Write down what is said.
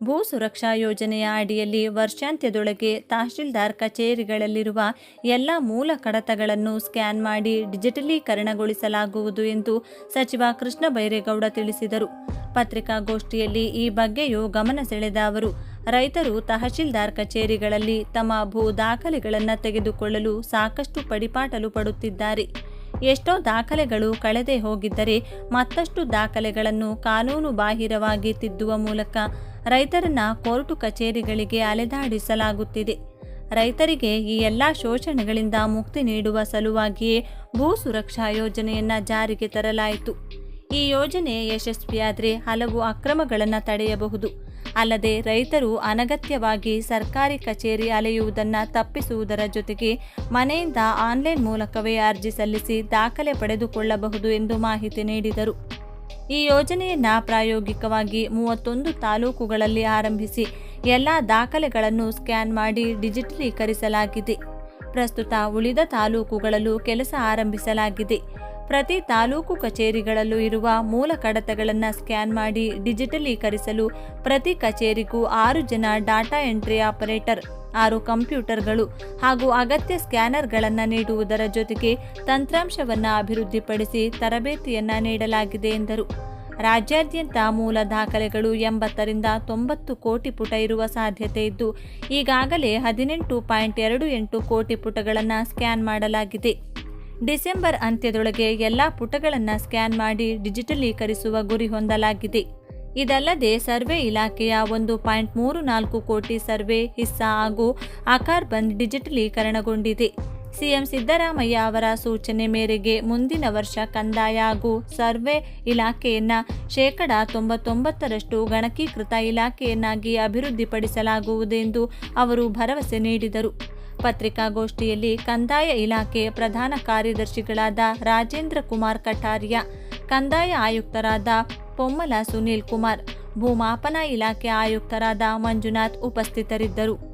ಭೂ ಸುರಕ್ಷಾ ಯೋಜನೆಯ ಅಡಿಯಲ್ಲಿ ವರ್ಷಾಂತ್ಯದೊಳಗೆ ತಹಶೀಲ್ದಾರ್ ಕಚೇರಿಗಳಲ್ಲಿರುವ ಎಲ್ಲ ಮೂಲ ಕಡತಗಳನ್ನು ಸ್ಕ್ಯಾನ್ ಮಾಡಿ ಡಿಜಿಟಲೀಕರಣಗೊಳಿಸಲಾಗುವುದು ಎಂದು ಸಚಿವ ಕೃಷ್ಣ ಬೈರೇಗೌಡ ತಿಳಿಸಿದರು. ಪತ್ರಿಕಾಗೋಷ್ಠಿಯಲ್ಲಿ ಈ ಬಗ್ಗೆಯೂ ಗಮನ ಸೆಳೆದ ಅವರು, ರೈತರು ತಹಶೀಲ್ದಾರ್ ಕಚೇರಿಗಳಲ್ಲಿ ತಮ್ಮ ಭೂ ದಾಖಲೆಗಳನ್ನು ತೆಗೆದುಕೊಳ್ಳಲು ಸಾಕಷ್ಟು ಪಡಿಪಾಟಲು ಪಡುತ್ತಿದ್ದಾರೆ. ಎಷ್ಟೋ ದಾಖಲೆಗಳು ಕಳೆದೇ ಹೋಗಿದ್ದರೆ ಮತ್ತಷ್ಟು ದಾಖಲೆಗಳನ್ನು ಕಾನೂನು ಬಾಹಿರವಾಗಿ ತಿದ್ದುವ ಮೂಲಕ ರೈತರನ್ನ ಕೋರ್ಟು ಕಚೇರಿಗಳಿಗೆ ಅಲೆದಾಡಿಸಲಾಗುತ್ತಿದೆ. ರೈತರಿಗೆ ಈ ಎಲ್ಲ ಶೋಷಣೆಗಳಿಂದ ಮುಕ್ತಿ ನೀಡುವ ಸಲುವಾಗಿಯೇ ಭೂ ಸುರಕ್ಷಾ ಯೋಜನೆಯನ್ನ ಜಾರಿಗೆ ತರಲಾಯಿತು. ಈ ಯೋಜನೆ ಯಶಸ್ವಿಯಾದರೆ ಹಲವು ಅಕ್ರಮಗಳನ್ನು ತಡೆಯಬಹುದು. ಅಲ್ಲದೆ ರೈತರು ಅನಗತ್ಯವಾಗಿ ಸರ್ಕಾರಿ ಕಚೇರಿ ಅಲೆಯುವುದನ್ನು ತಪ್ಪಿಸುವುದರ ಜೊತೆಗೆ ಮನೆಯಿಂದ ಆನ್ಲೈನ್ ಮೂಲಕವೇ ಅರ್ಜಿ ಸಲ್ಲಿಸಿ ದಾಖಲೆ ಪಡೆದುಕೊಳ್ಳಬಹುದು ಎಂದು ಮಾಹಿತಿ ನೀಡಿದರು. ಈ ಯೋಜನೆಯನ್ನ ಪ್ರಾಯೋಗಿಕವಾಗಿ ಮೂವತ್ತೊಂದು ತಾಲೂಕುಗಳಲ್ಲಿ ಆರಂಭಿಸಿ ಎಲ್ಲ ದಾಖಲೆಗಳನ್ನು ಸ್ಕ್ಯಾನ್ ಮಾಡಿ ಡಿಜಿಟಲೀಕರಿಸಲಾಗಿದೆ. ಪ್ರಸ್ತುತ ಉಳಿದ ತಾಲೂಕುಗಳಲ್ಲೂ ಕೆಲಸ ಆರಂಭಿಸಲಾಗಿದೆ. ಪ್ರತಿ ತಾಲೂಕು ಕಚೇರಿಗಳಲ್ಲೂ ಇರುವ ಮೂಲ ಕಡತಗಳನ್ನು ಸ್ಕ್ಯಾನ್ ಮಾಡಿ ಡಿಜಿಟಲೀಕರಿಸಲು ಪ್ರತಿ ಕಚೇರಿಗೂ ಆರು ಜನ ಡಾಟಾ ಎಂಟ್ರಿ ಆಪರೇಟರ್, ಆರು ಕಂಪ್ಯೂಟರ್ಗಳು ಹಾಗೂ ಅಗತ್ಯ ಸ್ಕ್ಯಾನರ್ಗಳನ್ನು ನೀಡುವುದರ ಜೊತೆಗೆ ತಂತ್ರಾಂಶವನ್ನು ಅಭಿವೃದ್ಧಿಪಡಿಸಿ ತರಬೇತಿಯನ್ನ ನೀಡಲಾಗಿದೆ ಎಂದರು. ರಾಜ್ಯಾದ್ಯಂತ ಮೂಲ ದಾಖಲೆಗಳು ಎಂಬತ್ತರಿಂದ ತೊಂಬತ್ತು ಕೋಟಿ ಪುಟ ಇರುವ ಸಾಧ್ಯತೆ ಇದ್ದು, ಈಗಾಗಲೇ ಹದಿನೆಂಟು ಪಾಯಿಂಟ್ ಎರಡು ಎಂಟು ಕೋಟಿ ಪುಟಗಳನ್ನು ಸ್ಕ್ಯಾನ್ ಮಾಡಲಾಗಿದೆ. ಡಿಸೆಂಬರ್ ಅಂತ್ಯದೊಳಗೆ ಎಲ್ಲ ಪುಟಗಳನ್ನು ಸ್ಕ್ಯಾನ್ ಮಾಡಿ ಡಿಜಿಟಲೀಕರಿಸುವ ಗುರಿ ಹೊಂದಲಾಗಿದೆ. ಇದಲ್ಲದೆ ಸರ್ವೆ ಇಲಾಖೆಯ ಒಂದು ಪಾಯಿಂಟ್ ಮೂರು ನಾಲ್ಕು ಕೋಟಿ ಸರ್ವೆ ಹಿಸ್ಸಾ ಹಾಗೂ ಆಕಾರ್ ಬಂದ್ ಡಿಜಿಟಲೀಕರಣಗೊಂಡಿದೆ. ಸಿಎಂ ಸಿದ್ದರಾಮಯ್ಯ ಅವರ ಸೂಚನೆ ಮೇರೆಗೆ ಮುಂದಿನ ವರ್ಷ ಕಂದಾಯ ಹಾಗೂ ಸರ್ವೆ ಇಲಾಖೆಯನ್ನು ಶೇಕಡ ತೊಂಬತ್ತೊಂಬತ್ತರಷ್ಟು ಗಣಕೀಕೃತ ಇಲಾಖೆಯನ್ನಾಗಿ ಅಭಿವೃದ್ಧಿಪಡಿಸಲಾಗುವುದೆಂದು ಅವರು ಭರವಸೆ ನೀಡಿದರು. ಪತ್ರಿಕಾಗೋಷ್ಠಿಯಲ್ಲಿ ಕಂದಾಯ ಇಲಾಖೆ ಪ್ರಧಾನ ಕಾರ್ಯದರ್ಶಿಗಳಾದ ರಾಜೇಂದ್ರ ಕುಮಾರ್ ಕಠಾರಿಯಾ, ಕಂದಾಯ ಆಯುಕ್ತರಾದ ಪೊಮ್ಮಲ ಸುನೀಲ್ ಕುಮಾರ್, ಭೂಮಾಪನ ಇಲಾಖೆ ಆಯುಕ್ತರಾದ ಮಂಜುನಾಥ್ ಉಪಸ್ಥಿತರಿದ್ದರು.